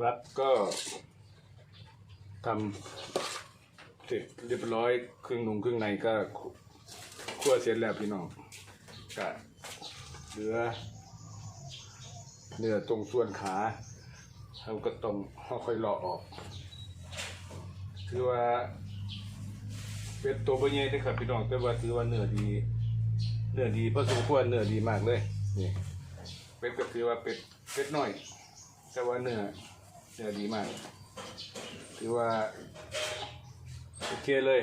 ครับก็ทำเสร็จเรียบร้อยครึ่งนุ่งครึ่งในก็คั่วเสร็จแล้วพี่น้องก็เหลือเนื้อตรงส่วนขาเราก็ต้องค่อยๆเลาะออก คือว่า เป็นตัวเบใหญ่ที่ครับพี่น้องแต่ว่าถือว่าเนื้อดีเนื้อดีพอสมควรเนื้อดีมากเลยนี่เป็ดก็คือว่าเป็ดเป็ดน้อย แต่ว่าเนื้อ เนื้อดีมากถือว่าโอเคเลย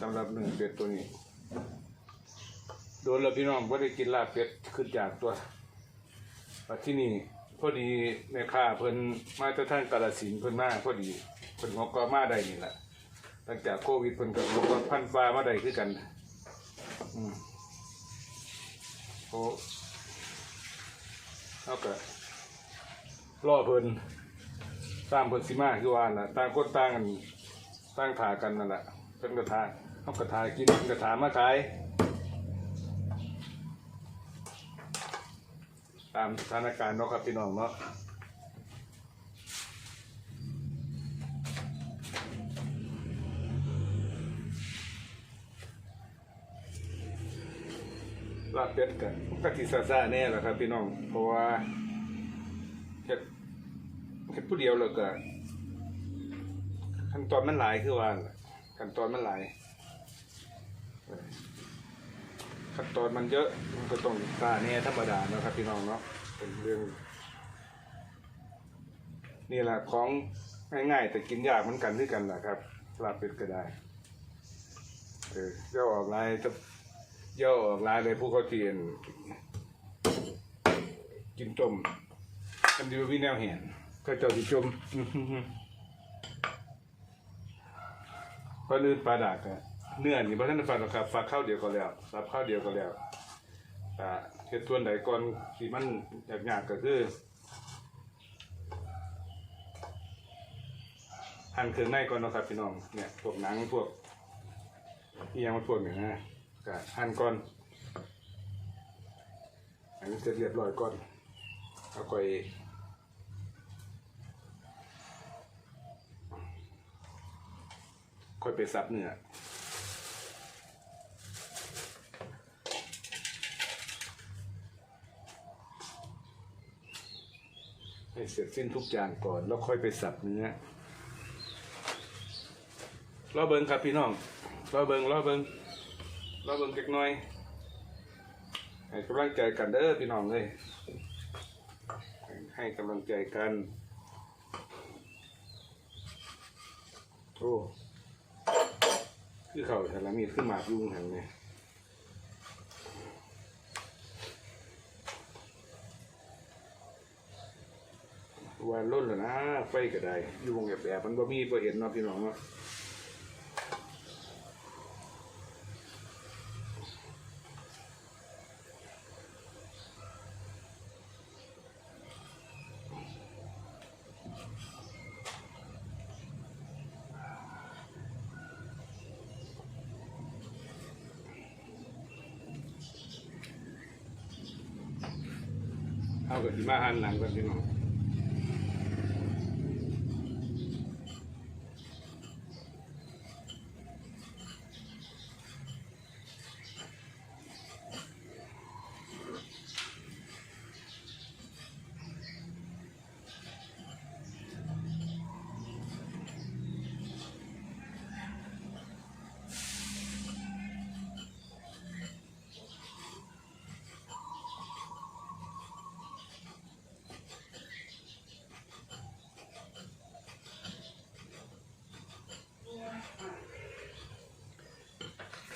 สำหรับเนื้อเป็ดตัวนี้ โดนแล้วพี่น้องไ่ได้กินลาบเป็ดขึ้นจากตัวมาที่นี่พอดีแม่ค้าเพิ่นมาจากทางกาฬสินธุ์เพิ่นมาพอดีเพิ่นงอกก็มาได้นี่แหละหลังจากโควิดเพิ่นก็งอกก็พันฟ้ามาได้คือกันอืมโอ้เอาก็รอเพิ่น ตามเพิ่นสิมาคือว่าน่ะต่างคนต่างกันต่างถากันนั่นแหละเพิ่นก็ทาเอาก็ทากินเพิ่นก็ถามาขาย ตามสถานการณ์เนาะครับพี่น้องเนาะลาเป็ดกันกะทิซาซาแน่แหละครับพี่น้องเพราะว่าเฮ็ด เฮ็ดผู้เดียวแล้วก็ขั้นตอนมันหลายคือว่าขั้นตอนมันหลายขั้นตอนมันเยอะมันก็ต้องตาแน่ธรรมดาเนาะครับพี่น้องเนาะเป็นเรื่อง นี่แหละของง่ายๆแต่กินยากเหมือนกันด้วยกันแหละครับลาบเป็ดก็ได้เออย่อออกลายจะย่อออกลายเลยผู้เขาเทียนกินต้มกันดีวิแนวเห็น ก็เจ้าที่จมก็ลื่นปลาดากอะเนื้อนี่พระท่านฟังหรอกครับฝากข้าวเดียวก็แล้วรับข้าวเดียวก็แล้วอ่าเฮ็ดส่วนใดก่อนที่มันยากๆก็คือหั่นเครื่องในก่อนนะครับพี่น้องเนี่ยพวกหนังพวกอียังมันพวกเนี่ยนะก็หั่นก่อนอันนี้เสร็จเรียบร้อยก่อนเอาค่อ ค่อยไปซับเนื้อให้เสร็จสิ้นทุกอย่างก่อน แล้วค่อยไปสับเนื้อรอเบิงครับพี่น้องรอเบิงรอเบิงรอเบิงเล็กน้อยให้กำลังใจกันเด้อพี่น้องเลยให้กำลังใจกัน โอ้ คือเขาแต่ละมีขึ้นมายุ่งหันไงวันล้นแล้วนะไฟก็ได้อยู่วงแอบๆมันบ่มีบ่เห็นเนาะพี่น้องเนาะ เอากับที่มาหันหลังกันพี่น้อง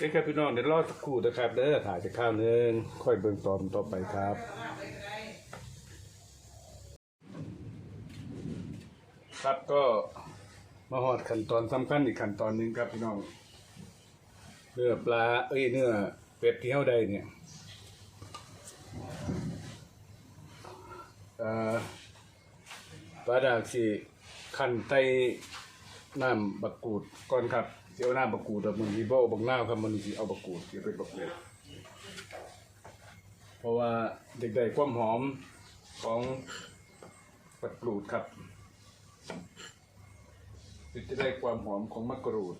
โอเคครับพี่น้องเดี๋ยวรอสักครู่นะครับเด้อถ่ายจะข้าวหนึงค่อยเบิ่งตอนต่อไปครับ ครับก็มาหอดขั้นตอนสำคัญอีกขั้นตอนหนึ่งครับพี่น้องเนื้อปลาเอ้ยเนื้อเป็ดที่เฮาได้เนี่ยเออปลาดากสิขั้นไตน้ำบักกูดก่อนครับ เดี๋ยวน้าบักกูดเอามันสิบ่เอาบักนาครับมันสิเอาบักกูดเดี๋ยวไปบักเล็ดเพราะว่าเด็กได้ความหอมของบักกรูดครับจะได้ความหอมของมะกรูด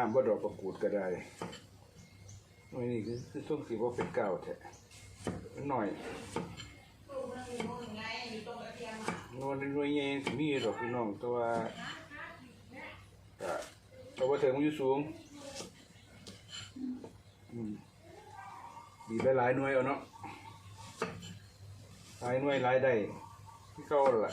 น้ำบ่ดอกประกูดก็ได้หน่วยนี่คือคือต้องสิบ่าเป็นเก้าแท้หน่อยนวลนวยใหญ่สิมีดอกพี่น้องต่ว่าก็แต่ว่าเถิงมันอยู่สูงอืมบีบหลายหน่วยเอาเนาะหลายหน่วยหลายได้ที่เก่านั่นล่ะ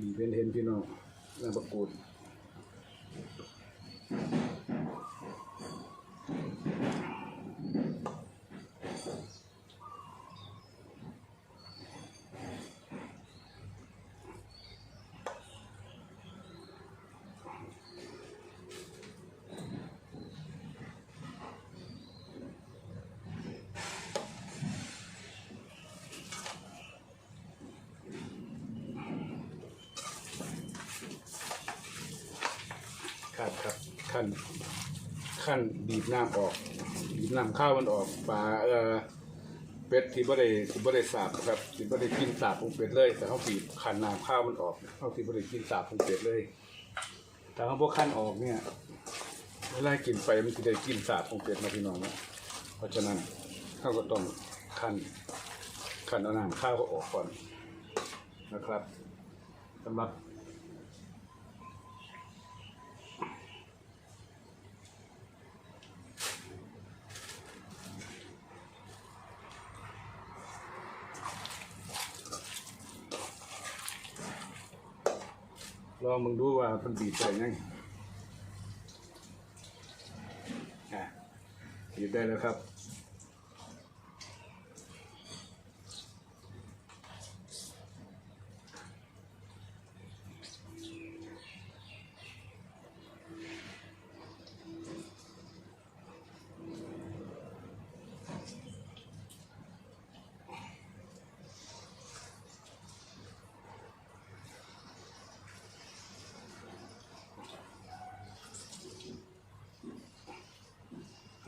มีเป็นเห็นพี่น้องน้ำประกูดขั้นครับ ขั้นขั้นบีบน้ำออกบีบน้ำข้าวมันออกปลาเออเป็ดที่บ่ได้ที่บ่ได้สาบครับที่บ่ได้กินสาบของเป็ดเลย แต่เขาบีบขั้นน้ำข้าวมันออกเขาที่บ่ได้กินสาบของเป็ดเลย แต่เขาพวกขั้นออกเนี่ยเวลากินไปมันจะได้กินสาบของเป็ดนะพี่น้องนะเพราะฉะนั้นเขาก็ต้องขั้นขั้นเอาน้ำข้าวก็ออกก่อนนะครับสำหรับ มึงดูว่ามันบีบได้ยังอะบีบได้แล้วครับ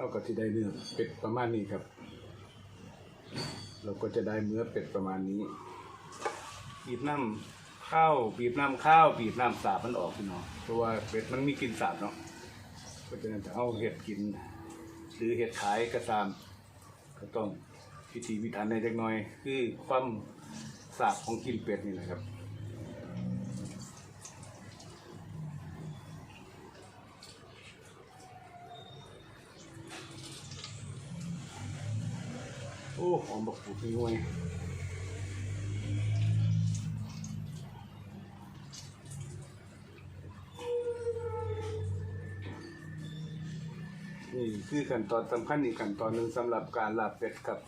เข้ากับที่ได้เนื้อเป็ดประมาณนี้ครับ เราก็จะได้เนื้อเป็ดประมาณนี้ บีบน้ำข้าวบีบน้ำข้าวบีบน้ำสาบมันออกพี่น้องเพราะว่าเป็ดมันมีกลิ่นสาบเนาะเพราะฉะนั้นจะเอาเห็ดกิน หรือเห็ดขายกระซามก็ต้องพิธีพิถันในเล็กน้อย คือความสาบของกลินเป็ดนี่แหละครับ โอ้หอมบักปูดนี่วยนี่คือขั้นตอนสำคัญอีกขั้นตอนหนึ่งสำหรับการลาบเป็ดครับ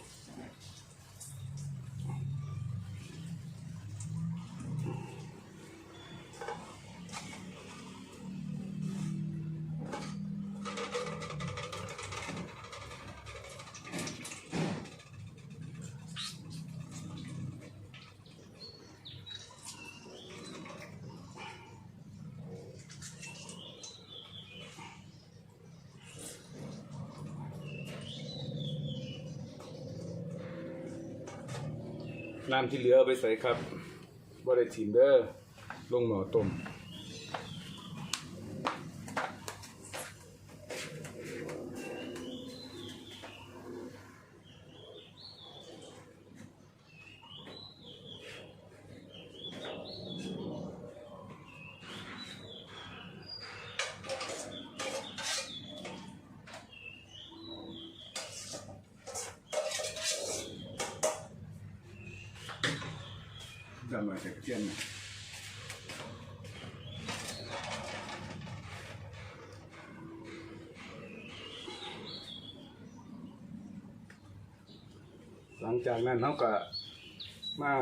ที่เหลือเอาไปใส่ครับบ่ได้ทิมเด้อลงหม้อต้ม ดำมาจากเทียนนะ หลั งจากนั้นเขาก็มา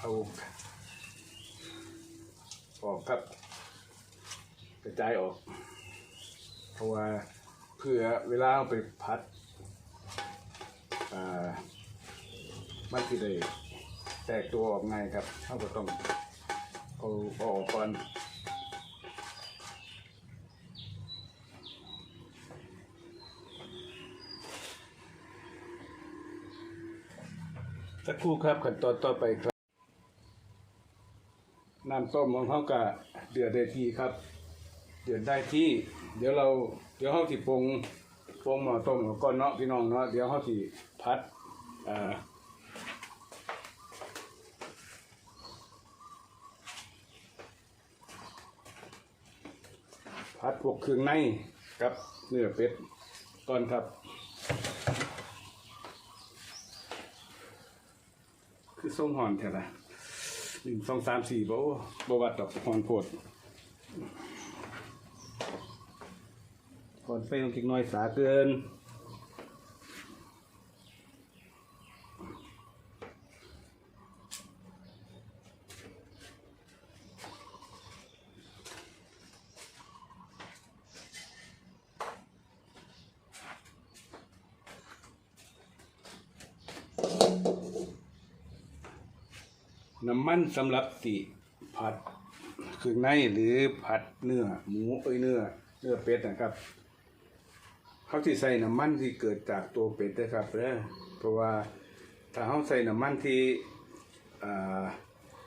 เอาออกครับ กระจายออก เพราะว่าเพื่อเวลาเอาไปพัดมันจะได้แตกตัวออกไงครับเขาก็ต้องเอาเอาออกก่อน สักครู่ครับขั้นตอนต่อไปครับ น้ำต้มของเขาก็เดือดได้ทีครับ เดือดได้ที่ เดี๋ยวเราเดี๋ยวเขาสิปรุงปรุงหม้อต้มก่อนเนาะพี่น้องเนาะเดี๋ยวเขาสิพัดอ่าพัดพวกเครื่องในกับเนื้อเป็ดก่อนครับ คือส่งหอนแท้ละหนึ่งสองสามสี่บ่บ่วัดดอกหอนโพดก่อนไฟลงกิกน้อยสาเกิน มันสำหรับสีผัดเครื่องในหรือผัดเนื้อหมูเอ้ยเนื้อเนื้อเป็ดนะครับเขาที่ใส่น้ำมันที่เกิดจากตัวเป็ดนะครับเด้อเพราะว่าถ้าเขาใส่น้ำมันที่อ่า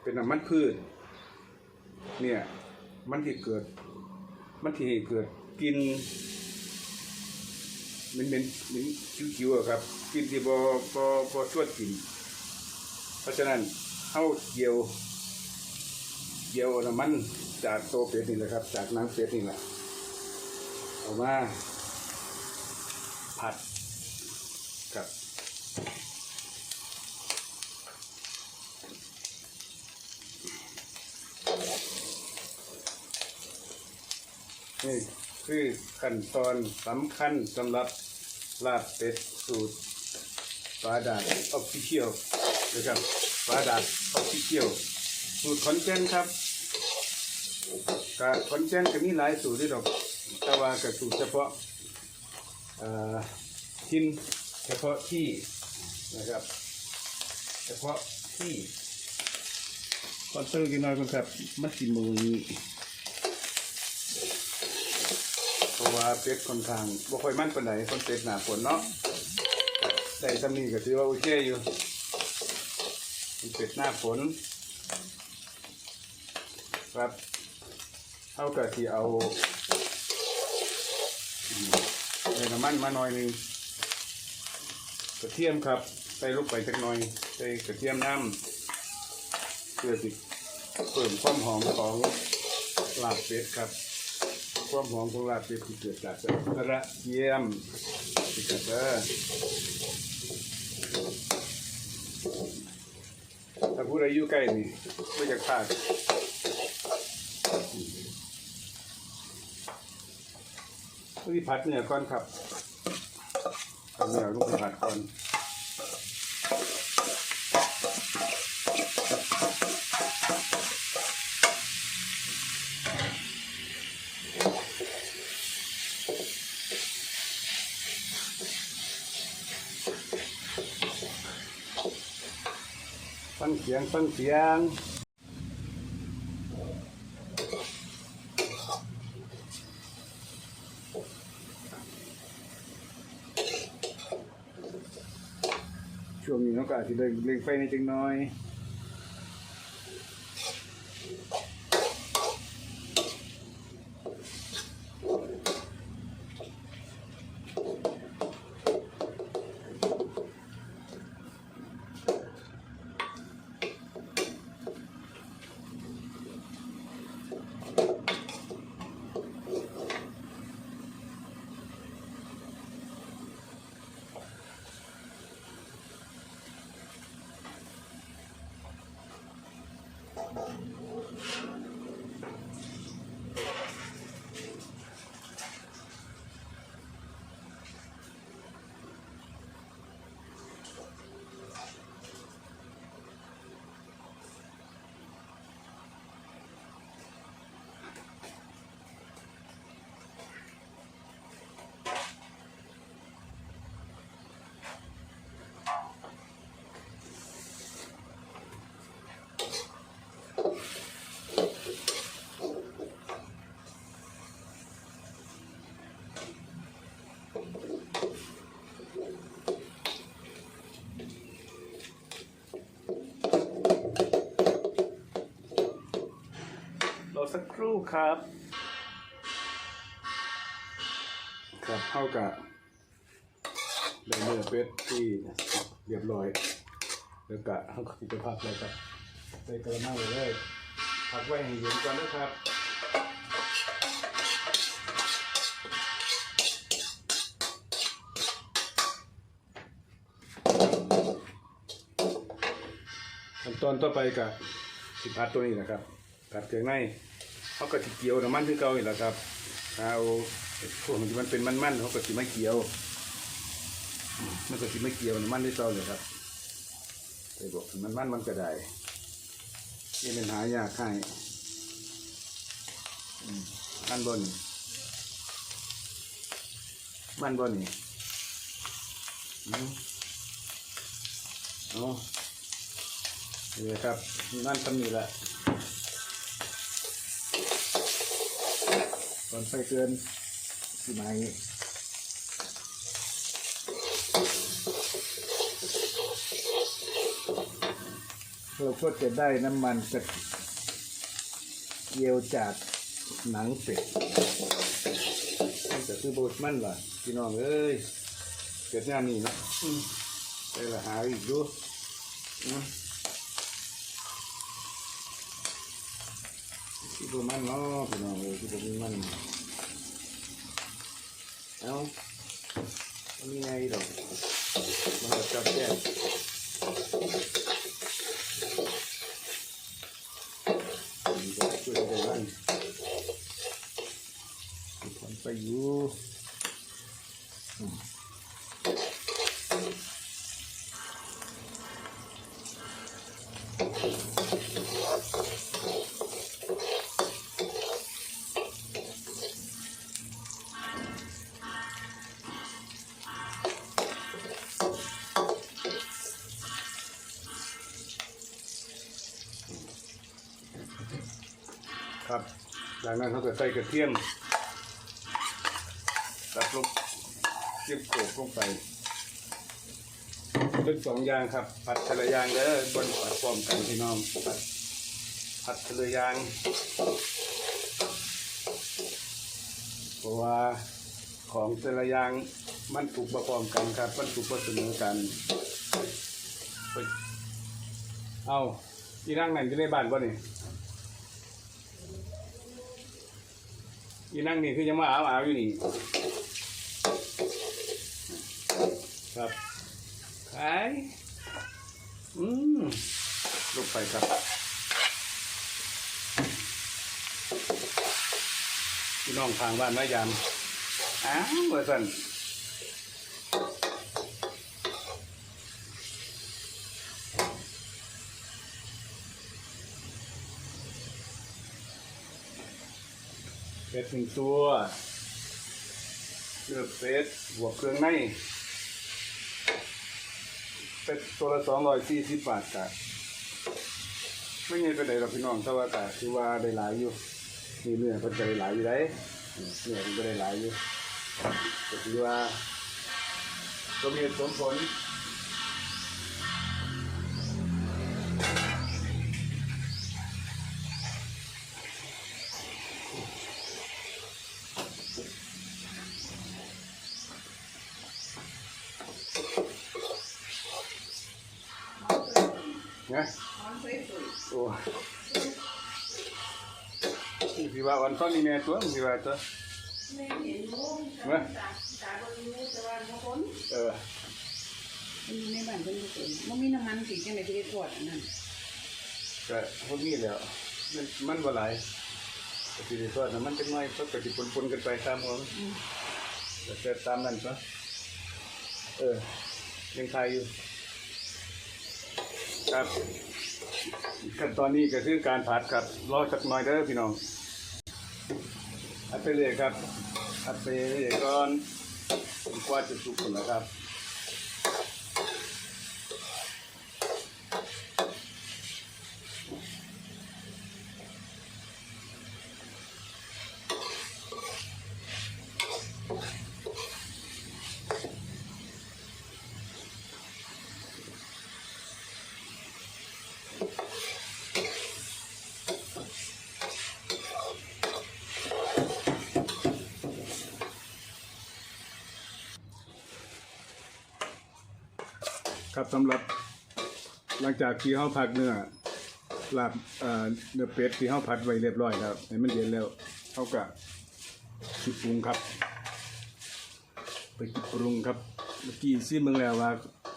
เป็นน้ำมันพืชเนี่ยมันที่เกิด มันที่เกิดกินม็นเหม็นม็นคิ้วๆอะครับ กินที่บ่บ่บ่ชวนกิน เพราะฉะนั้น เอาเกี่ยว เกี่ยวน้ำมันจากตัวเป็ดนี่แหละครับ จากนังเป็ดนี่แหละเอามาผัดกับนี่คือขั้นตอนสำคัญสำหรับลาบเป็ดสูตรปลาดาออฟฟิเชียลนะครับ ปลาดาดออฟฟิเชียลสูตรคอนเทนครับกะคอนเทนก็มีหลายสูตรด้วยดอก แต่ว่ากับสูตรเฉพาะทินเฉพาะที่นะครับ เฉพาะที่คอนเตอร์กินน้อยคนครับมันสิมือนี้เพราะว่าเป็ดค่อนข้างบ่ค่อยมั่นปานใดคนเป็ดหนาฝนเนาะได้สำนีก็ถือว่าโอเคอยู่ มันเป็ดหน้าฝนครับเท่ากับที่เอาอืมใส่น้ำมันมาหน่อยหนึงกระเทียมครับใส่ลูกไปสักหน่อยใส่กระเทียมน้ำเพื่อติเพิ่มความหอมของลาบเป็ดครับ ความหอมของลาบเป็ดที่เกิดจากกระเทียมที่กระเทียม ถ้า ผู้ใดอยู่ใกล้นี่ไม่จะขาดที่ผัดเนื้อก่อนครับเอาเนื้อลูกผัดก่อน เสียงฟังเสียงช่วงนี้เขาก็อาจจะเล็งไฟในอยจังน้อย อสักครู่ครับครับเข้ากับไดเนื้อเป็ดที่เรียบร้อย แล้วก็เขาก็จะพักเลยครับใส่กระมังไว้เลยพักไว้ให้เย็นก่อนนะครับขั้นตอนต่อไปกับสิพัดตัวนี้นะครับผัดเครื่องใน เขาก็สิเกี่ยวน้ำมันที่เก่าอีกแล้วครับเอาพวกที่มันเป็นมันๆเขาก็สิไม่เกี่ยว มันก็สิไม่เกี่ยวน้ำมันที่เก่าเลยครับไปบอกมันมันมันก็ได้นี่เป็นหายากให้มันบนมันบนนี่อืมเอ๋อนี่ครับนั่นตำหนิละ ตอนไฟเกินสิไหมเราก็จะได้น้ำมันจากเยียวจากหนังเป็ดนี่ก็คือโบสมันล่ะ พี่น้องเอ้ยเกิดงานนี้เนะอืมไปละหาอีกดูอืมที่ประมันเนาะพี่น้องเอ้ยที่ประมัน เอ้ามันมีไงดอกมันก็จับแก้มันก็ช่วยได้บ้างผลไปอยู่อืมครับ จากนั้นเขาก็ใส่กระเทียมตัดลงเทียมโขกลงไปเป็นสองอย่างครับ ผัดทะเลยางเด้อบนผัดพร้อมกันพี่น้องผัดทะเลยางเพราะว่าของแต่ละอย่างมันถูกประกอบกันครับ มันถูกประสมอกันเอาอีนั่งนั่นจะได้บ้านป่ะนี่ อีนั่งนี่คือยังมาเอาเอาอยู่นี่ครับขายอืมลงไปครับพี่น้องทางบ้านมายามอ้าวเวอร์สัน เป็ดหนึ่งตัวเลือกเป็ดบวกเครื่องในเป็ดตัวละสองร้อยสี่สิบบาทกะไม่เงินไปไหนหรอกพี่น้องแต่ว่ากะคือว่าได้หลายอยู่มีเนื้อเพิ่นได้หลายอยู่ได้เนื้อเพิ่นก็ได้หลายอยู่ก็คือว่าก็มีสมผล สิว่าวันตอนนี้แม่ตัวสิว่าตัวไม่เห็นรู้เมื่อตาตาบริรู้แต่ว่าบางคนเออมันอยู่ในบ้านเพิ่นบ่เป็นบ่มีน้ำมันสิจังได๋สิได้ทอดอันนั้นก็พวกนี้แหล้วมันมันบ่หลายก็สิได้ทอดน้ำมันจักหน่อยก็ก็สิปนๆกันไปตามของอืมแต่เกิดตามนั้นซะเออยังทายอยู่ครับขั้นตอนนี้ก็คือการผัดครับรอสักหน่อยเด้อพี่น้อง อัดไปเลยครับอัดไปเลยก่อนกว่าจะสุกนะครับ ครับสำหรับหลังจากที่เฮาผัดเนื้อลาบเอ่อเนื้อเป็ดที่เฮาผัดไว้เรียบร้อยแล้วให้มันเย็นแล้วเฮาก็สิปรุงครับ ไปกิปรุงครับเมื่อกี้ซิเบิ่งแล้วว่า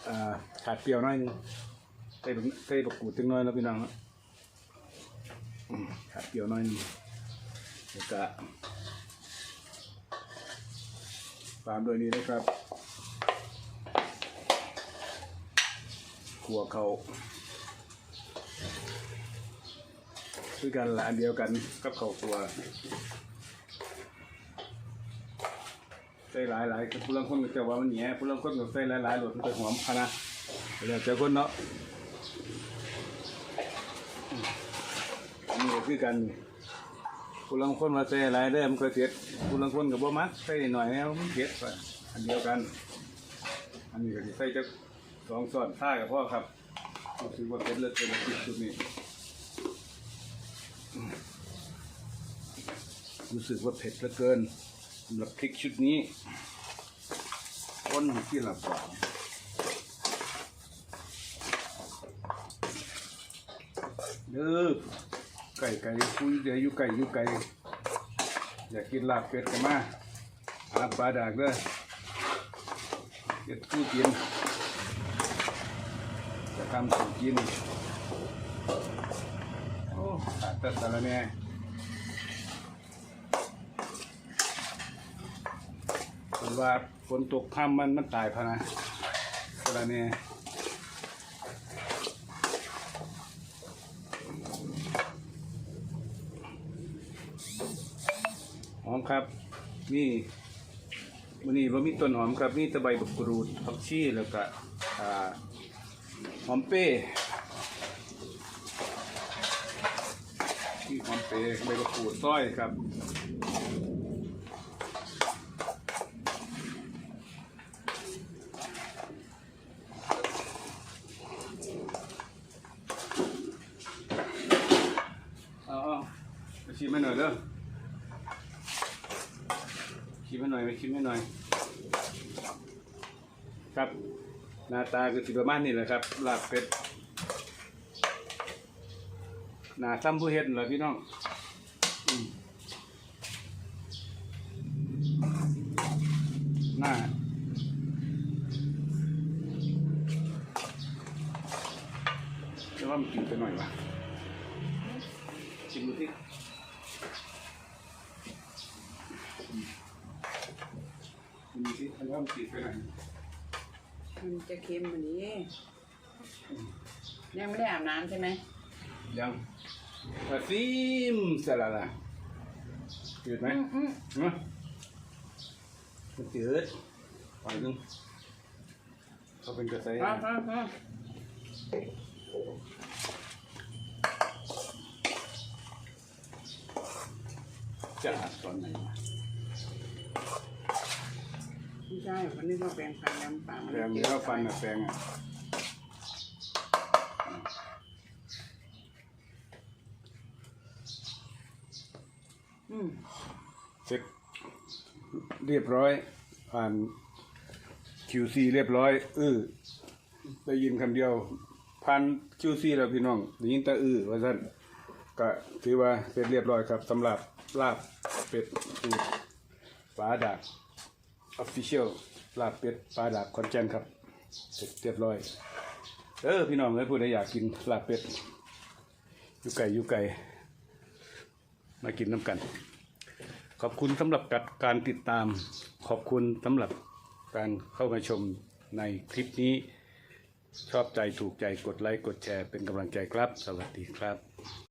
อ่าขาดเปรี้ยวน้อยนึงใส่บักใส่บักกูดจังน้อยแล้วพี่น้องขาดเปรี้ยวน้อยหนึงแล้วก็ตามด้วยนี้นะครับ ขัวเขาคือกันหละอันเดียวกันกับเขาวขัวใส่หลายหลายๆผู้ลังคนก็จะว่ามันแหน่ผู้ลังคนก็ใส่หลายหลายๆหลดมันจะหอมขนาดแล้วแต่คนเนาะมอันนี้ก็คือกันผู้ลังคนมาใส่หลายเด้มันก็เผ็ดผู้ลังคนก็บ่มักใส่หน่อยแล้วมันเผ็ดไปอันเดียวกัน อันนี้ก็ใส่จัก สองส่วนท่ากับพ่อครับรู้สึกว่าเป็นเลือดเป็นพริกชุดนี้รู้สึกว่าเผ็ดเหลือเกินสำหรับพริกชุดนี้ก้นที่หลับกว่าเด้อไก่ไก่คุยเดี๋ยวอยู่ไก่อยู่ไก่อยากกินลาบเป็ดกันมาหาบปลาดากเด้อเก็ดกู้กิน ทำสูตรกิน โอ้ขาดแต่สารแหน่คนว่าฝนตกค่ำมันมันตายพะนะสารแหน่หอมครับ นี่วันนี้เรามีต้นหอมครับ มีตะไบบักกรูดผักชีแล้วก็อ่า หอมเป้ที่หอมเป้ใบบักกรูดซอยครับเอาเอาไปชิมให้หน่อยเด้อชิมให้หน่อยไปชิมให้หน่อย ครับ หน้าตาคือสิประมาณนี้แหละครับลาบเป็ดหน้าซ้ำผู้เฮ็ดเหรอพี่น้องหน้าจะว่ามันกินไปหน่อยวะชิมดูที่มีที่ทำว่ามันติดไปไหน มันจะเค็มกว่านี้ยังไม่ได้อาบน้ำใช่ไหมยังกระซิมสละละจืดไหมอืมอืมเนาะมันจืดปล่อยนึงเขาเป็นกระแสอะอะอะจะอัดตอนไหนวะ ไม่ ใช่วันนี้ก็แปลงฟันดำปากแปลงเนื้อฟันอะแปลงอะอืมเสร็จเรียบร้อย ผ่าน QC เรียบร้อยอื้อได้ยินคำเดียวผ่าน QC แล้วพี่น้องได้ยินแต่อื้อว่าท่านก็ถือว่าเสร็จเรียบร้อยครับสำหรับลาบเป็ดสูตรปลาดา ก Official ลลาบเป็ดปลาดากคอนแจนครับเสร็จเรียบร้อย เออพี่น้องเอ้ยผู้ใดอยากกินลาบเป็ดอยู่ไก่อยู่ไก่มากินน้ำกัน ขอบคุณสำหรับการติดตาม ขอบคุณสำหรับการเข้ามาชมในคลิปนี้ ชอบใจถูกใจกดไลค์กดแชร์เป็นกำลังใจครับ สวัสดีครับ